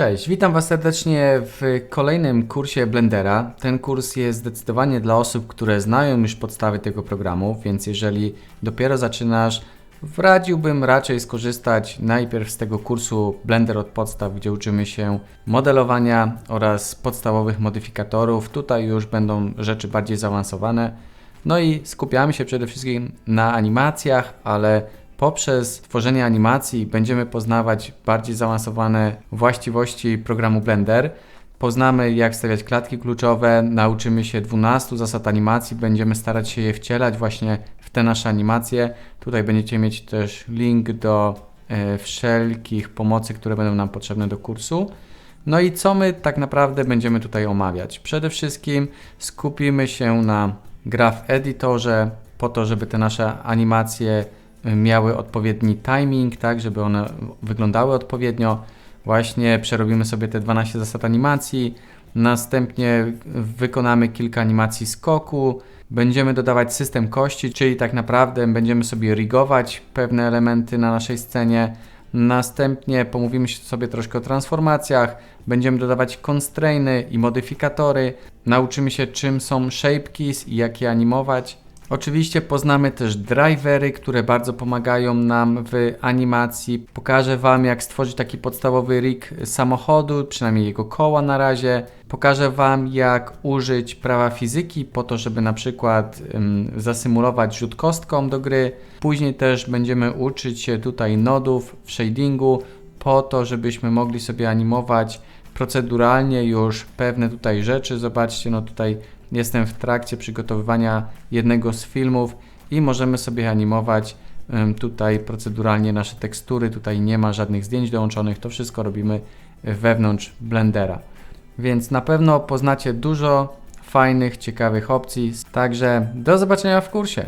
Cześć, witam Was serdecznie w kolejnym kursie Blendera. Ten kurs jest zdecydowanie dla osób, które znają już podstawy tego programu, więc jeżeli dopiero zaczynasz, radziłbym raczej skorzystać najpierw z tego kursu Blender od podstaw, gdzie uczymy się modelowania oraz podstawowych modyfikatorów. Tutaj już będą rzeczy bardziej zaawansowane. No i skupiamy się przede wszystkim na animacjach, ale poprzez tworzenie animacji będziemy poznawać bardziej zaawansowane właściwości programu Blender. Poznamy jak stawiać klatki kluczowe, nauczymy się 12 zasad animacji, będziemy starać się je wcielać właśnie w te nasze animacje. Tutaj będziecie mieć też link do e, wszelkich pomocy, które będą nam potrzebne do kursu. No i co my tak naprawdę będziemy tutaj omawiać? Przede wszystkim skupimy się na graph editorze po to, żeby te nasze animacje miały odpowiedni timing, tak, żeby one wyglądały odpowiednio. Właśnie przerobimy sobie te 12 zasad animacji, następnie wykonamy kilka animacji skoku, będziemy dodawać system kości, czyli tak naprawdę będziemy sobie rigować pewne elementy na naszej scenie. Następnie pomówimy sobie troszkę o transformacjach, będziemy dodawać constrainy i modyfikatory, nauczymy się czym są shape keys i jak je animować. Oczywiście poznamy też drivery, które bardzo pomagają nam w animacji. Pokażę Wam, jak stworzyć taki podstawowy rig samochodu, przynajmniej jego koła na razie. Pokażę Wam, jak użyć prawa fizyki po to, żeby na przykład ym, zasymulować rzut kostką do gry. Później też będziemy uczyć się tutaj nodów w shadingu po to, żebyśmy mogli sobie animować proceduralnie już pewne tutaj rzeczy. Zobaczcie, no tutaj jestem w trakcie przygotowywania jednego z filmów i możemy sobie animować tutaj proceduralnie nasze tekstury. Tutaj nie ma żadnych zdjęć dołączonych, to wszystko robimy wewnątrz Blendera. Więc na pewno poznacie dużo fajnych, ciekawych opcji. Także do zobaczenia w kursie.